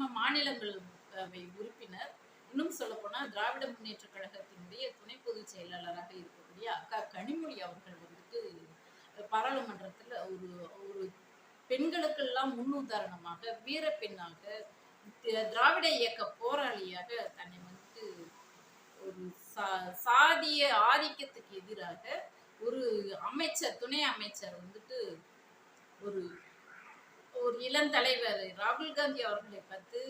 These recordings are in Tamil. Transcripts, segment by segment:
நம்ம மாநிலங்களவை உறுப்பினர். இன்னும் சொல்ல போனா திராவிட முன்னேற்ற கழகத்தினுடைய துணை பொதுச் செயலாளராக இருக்கக்கூடிய அக்கா கனிமொழி அவர்கள் வந்துட்டு பாராளுமன்றத்துல ஒரு ஒரு பெண்களுக்கெல்லாம் முன்னுதாரணமாக வீர பெண்ணாக திராவிட இயக்க போராளியாக தன்னை வந்துட்டு ஒரு சா- சாதிய ஆதிக்கத்துக்கு எதிராக ஒரு அமைச்சர் துணை அமைச்சர் வந்துட்டு ஒரு ஒரு இளந்தலைவர் ராகுல் காந்தி அவர்களை பார்த்து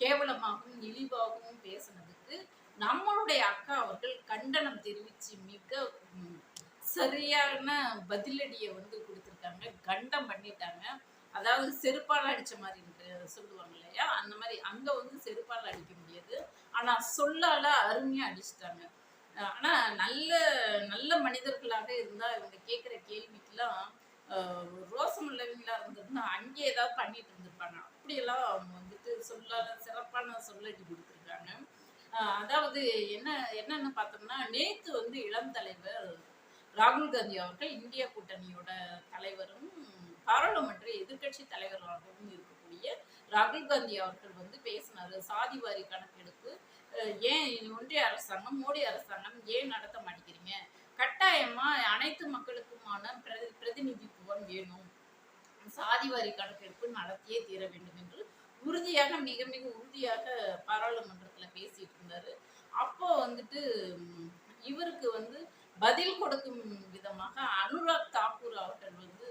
கேவலமாகவும் இழிவாகவும் பேசினதுக்கு நம்மளுடைய அக்கா அவர்கள் கண்டனம் தெரிவித்து மிக சரியான பதிலடியை வந்து கொடுத்துருக்காங்க. கண்டம் பண்ணிட்டாங்க. அதாவது செருப்பால் அடித்த மாதிரி சொல்லுவாங்க இல்லையா? அந்த மாதிரி அங்கே வந்து செருப்பால் அடிக்க முடியாது. ஆனால் சொல்லால் அருமையாக அடிச்சிட்டாங்க. ஆனால் நல்ல நல்ல மனிதர்களாக இருந்தால் இவங்க கேட்குற கேள்விக்கெல்லாம் ரோசம் உள்ளவங்களா இருந்ததுன்னா அங்கே ஏதாவது பண்ணிட்டு இருந்திருப்பாங்க. அப்படியெல்லாம் அவங்க வந்துட்டு சொல்லாத சிறப்பான சொல்லடி கொடுத்துருக்காங்க. அதாவது என்ன என்னன்னு பார்த்தோம்னா நேத்து வந்து இளம் தலைவர் ராகுல் காந்தி அவர்கள் இந்திய கூட்டணியோட தலைவரும் பாராளுமன்ற எதிர்க்கட்சி தலைவராகவும் இருக்கக்கூடிய ராகுல் காந்தி அவர்கள் வந்து பேசினாரு. சாதிவாரி கணக்கெடுப்பு. ஏன் ஒன்றிய அரசாங்கம் மோடி அரசாங்கம் ஏன் நடத்த மாட்டேங்கிறீங்க? கட்டாயமா அனைத்து மக்களுக்குமான பிரதி பிரதிநிதித்துவம் வேணும். சாதிவாரி கணக்கெடுப்பு நடத்தியே தீர வேண்டும் என்று உறுதியாக மிக மிக உறுதியாக பாராளுமன்றத்தில் பேசிட்டு இருந்தாரு. அப்போ வந்துட்டு இவருக்கு வந்து பதில் கொடுக்கும் விதமாக அனுராக் தாக்கூர் அவர்கள் வந்து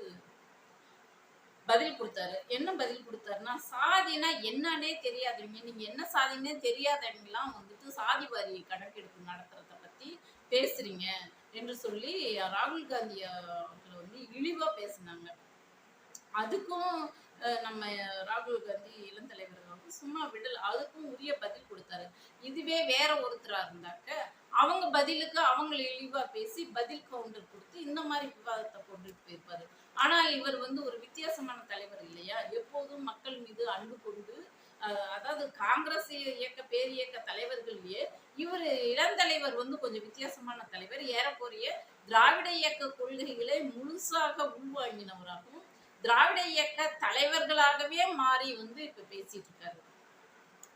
பதில் கொடுத்தாரு. என்ன பதில் கொடுத்தாருன்னா சாதினா என்னன்னே தெரியாதவங்க நீங்க என்ன சாதினே தெரியாதவங்கலாம் வந்துட்டு சாதி வாரி கணக்கெடுப்பு நடத்துறத பத்தி பேசுறீங்க. என்று சொல்லி ராகுல் காந்தி அவர்கள் வந்து இழிவா பேசினாங்க. அதுக்கும் நம்ம ராகுல் காந்தி இளந்தலைவர் வந்து சும்மா விடல. அதுக்கும் உரிய பதில் கொடுத்தாரு. இதுவே வேற ஒருத்தரா இருந்தாக்க அவங்க பதிலுக்கு அவங்களை இழிவா பேசி பதில் கவுண்டர் கொடுத்து இந்த மாதிரி விவாதத்தை கொண்டுட்டு போயிருப்பாரு. ஆனால் இவர் வந்து ஒரு வித்தியாசமான தலைவர் இல்லையா? எப்போதும் மக்கள் மீது அன்பு கொண்டு அதாவது காங்கிரஸ் இயக்க பேர் இயக்க தலைவர்களையே இவர் இளந்தலைவர் வந்து கொஞ்சம் வித்தியாசமான தலைவர். ஏறக்குறைய திராவிட இயக்க கொள்கைகளை முழுசாக உள்வாங்கினவராகவும் திராவிட இயக்க தலைவர்களாகவே மாறி வந்து இப்ப பேசிட்டு இருக்காரு.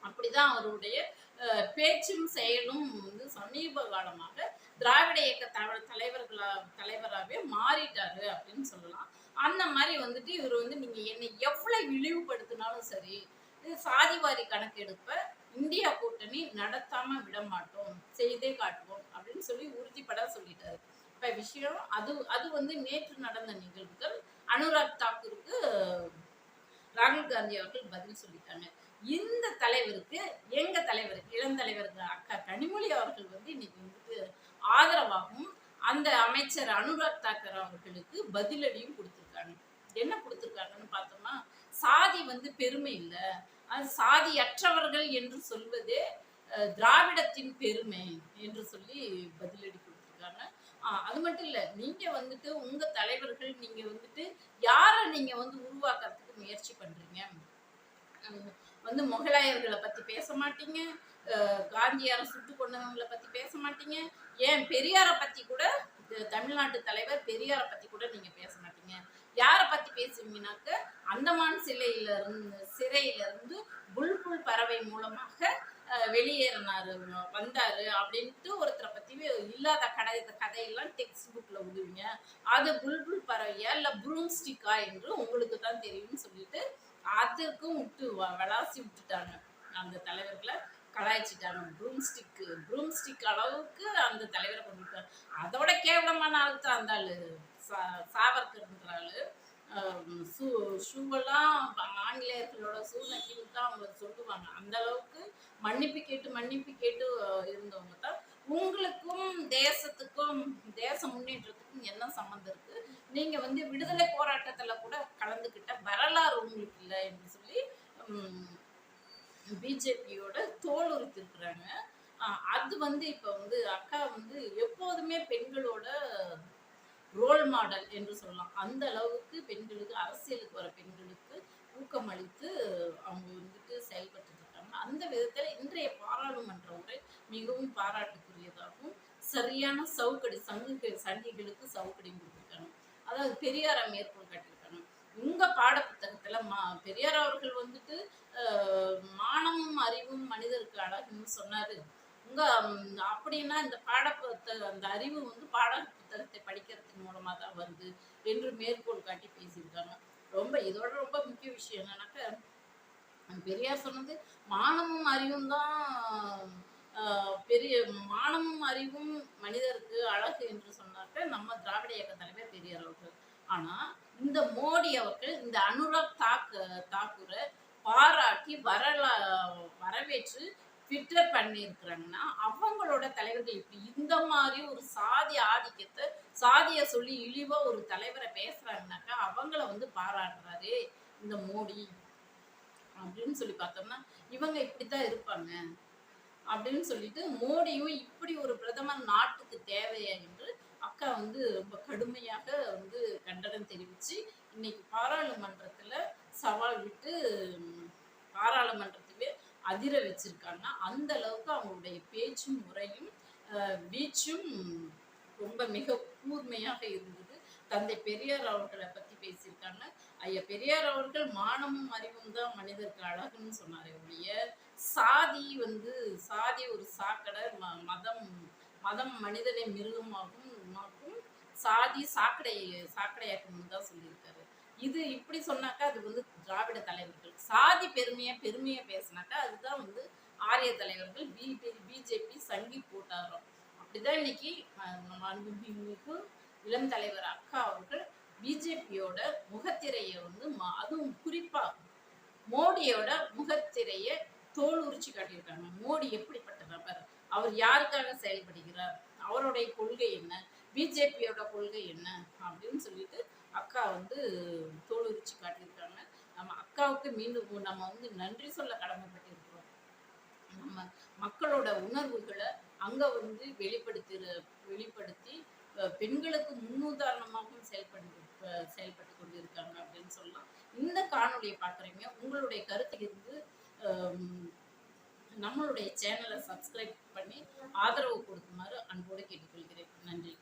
அப்படிதான் அவருடைய அஹ், பேச்சும் செயலும் வந்து சமீப காலமாக திராவிட இயக்க தலைவர்களா தலைவராகவே மாறிட்டாரு அப்படின்னு சொல்லலாம். அந்த மாதிரி வந்துட்டு இவர் வந்து நீங்க என்னை எவ்வளவு இழிவுபடுத்தினாலும் சரி இது சாதிவாரி கணக்கெடுப்பை இந்தியா கூட்டணி நடத்தாம விட மாட்டோம் செய்தே காட்டுவோம் அப்படின்னு சொல்லி உறுதிப்பட சொல்லிட்டாரு. இப்ப விஷயம் அது அது வந்து நேற்று நடந்த நிகழ்வுகள் அனுராக் தாக்கூருக்கு ராகுல் காந்தி அவர்கள் பதில் சொல்லிட்டாங்க. இந்த தலைவருக்கு எங்க தலைவருக்கு இளந்தலைவருக்கு அக்கா கனிமொழி அவர்கள் வந்து இன்னைக்கு வந்துட்டு ஆதரவாகவும் அந்த அமைச்சர் அனுராக் தாக்கர் அவர்களுக்கு பதிலடியும் கொடுத்துருக்காங்க. என்ன கொடுத்துருக்காங்கன்னு பார்த்தோம்னா சாதி வந்து பெருமை இல்லை. அது சாதியற்றவர்கள் என்று சொல்வதே திராவிடத்தின் பெருமை என்று சொல்லி பதிலடி கொடுத்துருக்காங்க. அது மட்டும் இல்லை நீங்கள் வந்துட்டு உங்கள் தலைவர்கள் நீங்கள் வந்துட்டு யாரை நீங்கள் வந்து உருவாக்குறதுக்கு முயற்சி பண்ணுறீங்க வந்து முகலாயர்களை பற்றி பேச மாட்டீங்க. காந்தியாரை சுட்டு கொண்டவங்களை பற்றி பேச மாட்டீங்க. ஏன் பெரியாரை பற்றி கூட தமிழ்நாட்டு தலைவர் பெரியாரை பற்றி கூட நீங்கள் பேச மாட்டீங்க. யாரை பத்தி பேசுவீங்கன்னாக்க அந்தமான் சிலையில இருந்து சிறையில இருந்து புல்புல் பறவை மூலமாக வெளியேறினாரு வந்தாரு அப்படின்ட்டு ஒருத்தரை பத்தி இல்லாத கடை கதையெல்லாம் டெக்ஸ்ட் புக்ல விடுவீங்க அது புல்புல் பறவையா இல்ல ப்ரூம் ஸ்டிக்கா என்று உங்களுக்கு தான் தெரியும்னு சொல்லிட்டு அதுக்கும் விட்டு விளாசி விட்டுட்டாங்க. அந்த தலைவர்களை கலாய்ச்சிட்டாங்க. ப்ரூம் ஸ்டிக்கு ப்ரூம் ஸ்டிக் அளவுக்கு அந்த தலைவரை கொண்டு அதோட கேவலமான ஆள் தான் அந்த ஆளு. சா- சாவர்கர்ன்ற ஆளு. ஷூ ஷூவெல்லாம் ஆங்கிலேயர்களோட ஷூ நக்கின்னு தான் அவங்க சொல்லுவாங்க. அந்த அளவுக்கு மன்னிப்பு கேட்டு மன்னிப்பு கேட்டு இருந்தவங்க தான். உங்களுக்கும் தேசத்துக்கும் தேச முன்னேற்றத்துக்கும் என்ன சம்மந்தம் இருக்கு? நீங்க வந்து விடுதலை போராட்டத்துல கூட கலந்துக்கிட்ட வரலாறு உங்களுக்கு இல்லை என்று சொல்லி பிஜேபியோட தோல் உரித்திருக்கிறாங்க. அது வந்து இப்போ வந்து அக்கா வந்து எப்போதுமே பெண்களோட ரோல் மாடல் என்று சொல்லலாம். அந்த அளவுக்கு பெண்களுக்கு அரசியலுக்கு வர பெண்களுக்கு ஊக்கமளித்து அவங்க வந்துட்டு செயல்பட்டு இருக்காங்க. அந்த விதத்துல இன்றைய பாராளுமன்ற உரை மிகவும் பாராட்டுக்குரியதாகவும் சரியான சவுக்கடி சங்குகள் சங்கிகளுக்கு சவுக்கடி கொடுத்துருக்காங்க. அதாவது பெரியாரை மேற்கோள் காட்டியிருக்காங்க. உங்க பாட புத்தகத்துல மா பெரியார் அவர்கள் வந்துட்டு மானமும் அறிவும் மனிதருக்கு அழகுன்னு சொன்னாரு. உங்கள் அப்படின்னா இந்த பாட புத்தக அந்த அறிவு வந்து பாட புத்தகத்தை படிக்கிறதுக்கு மூலமாக தான் வருது என்று மேற்கோள் காட்டி பேசியிருக்காங்க. ரொம்ப இதோட ரொம்ப முக்கிய விஷயம் என்னன்னாக்க பெரியார் சொன்னது மானமும் அறிவும் தான் பெரிய மானமும் அறிவும் மனிதருக்கு அழகு என்று சொன்னாக்க நம்ம திராவிட இயக்க தலைவர் பெரியார் அவர்கள். ஆனால் இந்த மோடி அவர்கள் இந்த அனுராக் தாக்கு தாக்கூரை பாராட்டி வரலா வரவேற்று ட்விட்டர் பண்ணியிருக்கிறாங்கன்னா அவங்களோட தலைவர்கள் இப்படி இந்த மாதிரி ஒரு சாதி ஆதிக்கத்தை சாதியை சொல்லி இழிவாக ஒரு தலைவரை பேசுகிறாங்கனாக்கா அவங்கள வந்து பாராட்டுறாரு இந்த மோடி அப்படின்னு சொல்லி பார்த்தோம்னா இவங்க இப்படித்தான் இருப்பாங்க அப்படின்னு சொல்லிட்டு மோடியும் இப்படி ஒரு பிரதமர் நாட்டுக்கு தேவையா என்று அக்கா வந்து ரொம்ப கடுமையாக வந்து கண்டனம் தெரிவித்து இன்னைக்கு பாராளுமன்றத்தில் சவால் விட்டு பாராளுமன்ற அதிர வச்சிருக்காங்கன்னா அந்த அளவுக்கு அவங்களுடைய பேச்சும் முறையும் வீச்சும் ரொம்ப மிக கூர்மையாக இருந்தது. தந்தை பெரியார் அவர்களை பத்தி பேசியிருக்காங்க. ஐயா பெரியார் அவர்கள் மானமும் அறிவும் தான் மனிதருக்கு அழகுன்னு சொன்னார் ஒழிய சாதி வந்து சாதி ஒரு சாக்கடை ம- மதம் மதம் மனிதனை மிருகமாகவும் சாதி சாக்கடை சாக்கடையாக்கணும்னு தான் சொல்லியிருக்காரு. இது இப்படி சொன்னாக்கா அது வந்து திராவிட தலைவர்கள். சாதி பெருமையா பெருமையா பேசினாக்கா அதுதான் வந்து ஆரிய தலைவர்கள் பிபி பிஜேபி சங்கி கூட்டாரம் அப்படிதான் இன்னைக்கு நம்ம அன்புமிகு இளம் தலைவர் அக்கா அவர்கள் பிஜேபியோட முகத்திரையை வந்து ம- அதுவும் குறிப்பா மோடியோட முகத்திரையை தோல் உரிச்சு காட்டியிருக்காங்க. மோடி எப்படிப்பட்ட நபர்? அவர் யாருக்காக செயல்படுகிறார்? அவருடைய கொள்கை என்ன? பிஜேபியோட கொள்கை என்ன? அப்படின்னு சொல்லிட்டு அக்கா வந்து தோல் உரிச்சு காட்டியிருக்காங்க. நம்ம அக்காவுக்கு மீண்டும் நம்ம வந்து நன்றி சொல்ல கடமைப்பட்டிருக்கிறோம். நம்ம மக்களோட உணர்வுகளை அங்க வந்து வெளிப்படுத்தி வெளிப்படுத்தி பெண்களுக்கு முன்னுதாரணமாகவும் செயல்பட்டு செயல்பட்டு கொண்டு இருக்காங்க அப்படின்னு சொல்லலாம். இந்த காணொலியை பார்க்குறீங்க. உங்களுடைய கருத்து இருந்து நம்மளுடைய சேனலை சப்ஸ்கிரைப் பண்ணி ஆதரவு கொடுக்குமாறு அன்போடு கேட்டுக்கொள்கிறேன். நன்றி.